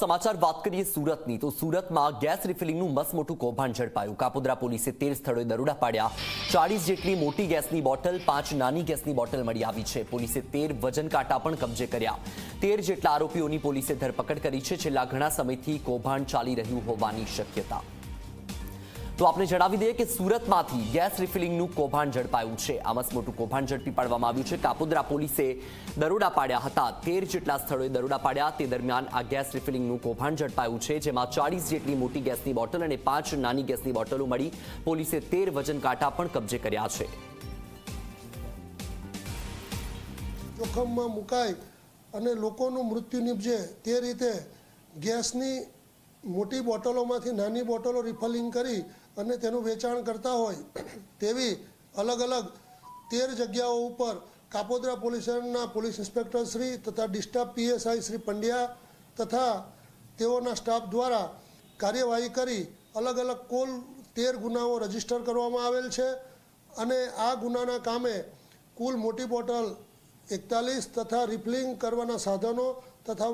સમાચાર વાત કરીએ સુરતની, તો સુરતમાં ગેસ રિફિલિંગનું મસ્ત મોટું કૌભાંડ ઝડપાયું. કાપોદ્રા પોલીસે તેર સ્થળોએ દરોડા પાડ્યા. ચાળીસ જેટલી મોટી ગેસની બોટલ, પાંચ નાની ગેસની બોટલ મળી આવી છે. પોલીસે તેર વજન કાંટા પણ કબજે કર્યા. તેર જેટલા આરોપીઓની પોલીસે ધરપકડ કરી છે. છેલ્લા ઘણા સમયથી કૌભાંડ ચાલી રહ્યું હોવાની શક્યતા. તો આપને જણાવી દઈએ કે સુરતમાંથી ગેસ રિફિલિંગનું કૌભાંડ ઝડપાયું છે. આ મસ્ત મોટું કૌભાંડ ઝડપી પાડવામાં આવ્યું છે. કાપોદ્રા પોલીસે દરોડા પાડ્યા હતા. તેર જેટલા સ્થળોએ દરોડા પાડ્યા. તે દરમિયાન આ ગેસ રિફિલિંગનું કૌભાંડ ઝડપાયું છે, જેમાં ચાળીસ જેટલી મોટી ગેસની બોટલ અને પાંચ નાની ગેસની બોટલો મળી. પોલીસે તેર વજન કાંટા પણ કબજે કર્યા છે. જોખમમાં મુકાય અને લોકોનું મૃત્યુ નીપજે તે રીતે ગેસની મોટી બોટલોમાંથી નાની બોટલો રિફલિંગ કરી અને તેનું વેચાણ કરતા હોય, તેવી અલગ અલગ તેર જગ્યાઓ ઉપર કાપોદ્રા પોલીસ સ્ટેશનના પોલીસ ઇન્સ્પેક્ટર શ્રી તથા ડિસ્ટર્બ પીએસઆઈ શ્રી પંડ્યા તથા તેઓના સ્ટાફ દ્વારા કાર્યવાહી કરી અલગ અલગ કુલ તેર ગુનાઓ રજિસ્ટર કરવામાં આવેલ છે અને આ ગુનાના કામે કુલ મોટી બોટલ એકતાલીસ તથા રિફિલિંગ કરવાના સાધનો તથા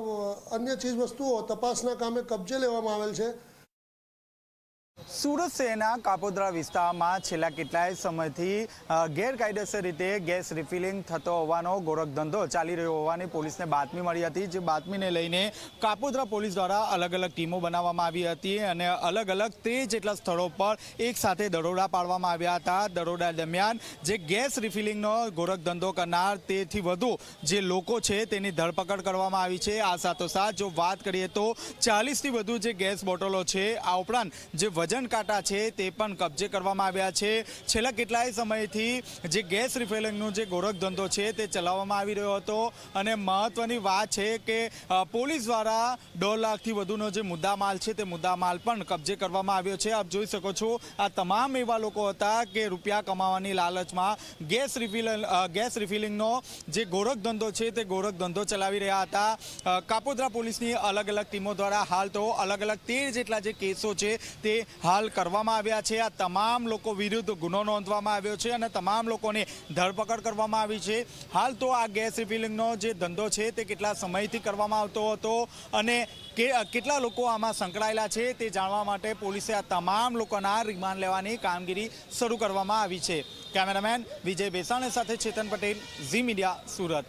અન્ય ચીજ વસ્તુઓ તપાસના કામે કબજે લેવામાં આવેલ છે. સુરત શહેરના કાપોદ્રા વિસ્તારમાં છેલ્લા કેટલાય સમયથી ગેરકાયદેસર રીતે ગેસ રિફિલિંગ થતો હોવાનો ગોરખધંધો ચાલી રહ્યો હોવાની પોલીસને બાતમી મળી હતી. જે બાતમીને લઈને કાપોદ્રા પોલીસ દ્વારા અલગ અલગ ટીમો બનાવવામાં આવી હતી અને અલગ અલગ તે જેટલા સ્થળો પર એક સાથે દરોડા પાડવામાં આવ્યા હતા. દરોડા દરમિયાન જે ગેસ રિફિલિંગનો ગોરખધંધો કરનાર તેથી વધુ જે લોકો છે તેની ધરપકડ કરવામાં આવી છે. આ સાથોસાથ જો વાત કરીએ તો ચાલીસથી વધુ જે ગેસ બોટલો છે, આ ઉપરાંત જે વજન કાંટા છે તે પણ કબજે કરવામાં આવ્યા છે. છેલ્લા કેટલાય સમયથી જે ગેસ રિફિલિંગનો જે ગોરખધંધો છે તે ચલાવવામાં આવી રહ્યો હતો અને મહત્વની વાત છે કે પોલીસ દ્વારા દોઢ લાખથી વધુનો જે મુદ્દામાલ છે તે મુદ્દામાલ પણ કબજે કરવામાં આવ્યો છે. આપ જોઈ શકો છો, આ તમામ એવા લોકો હતા કે રૂપિયા કમાવાની લાલચમાં ગેસ રિફિલ ગેસ રિફિલિંગનો જે ગોરખધંધો છે તે ગોરખધંધો ચલાવી રહ્યા હતા. કાપોદ્રા પોલીસની અલગ અલગ ટીમો દ્વારા હાલ તો અલગ અલગ તેર જેટલા જે કેસો છે તે હાલ કરવામાં આવ્યા છે. આ તમામ લોકો વિરુદ્ધ ગુનો નોંધવામાં આવ્યો છે અને તમામ લોકોની ધરપકડ કરવામાં આવી છે. હાલ તો આ ગેસ રિફિલિંગનો જે ધંધો છે તે કેટલા સમયથી કરવામાં આવતો હતો અને કે, કેટલા લોકો આમાં સંકળાયેલા છે તે જાણવા માટે પોલીસે આ તમામ લોકોના રિમાન્ડ લેવાની કામગીરી શરૂ કરવામાં આવી છે. કેમેરામેન વિજય બેસાણે સાથે ચેતન પટેલ, ઝી મીડિયા, સુરત.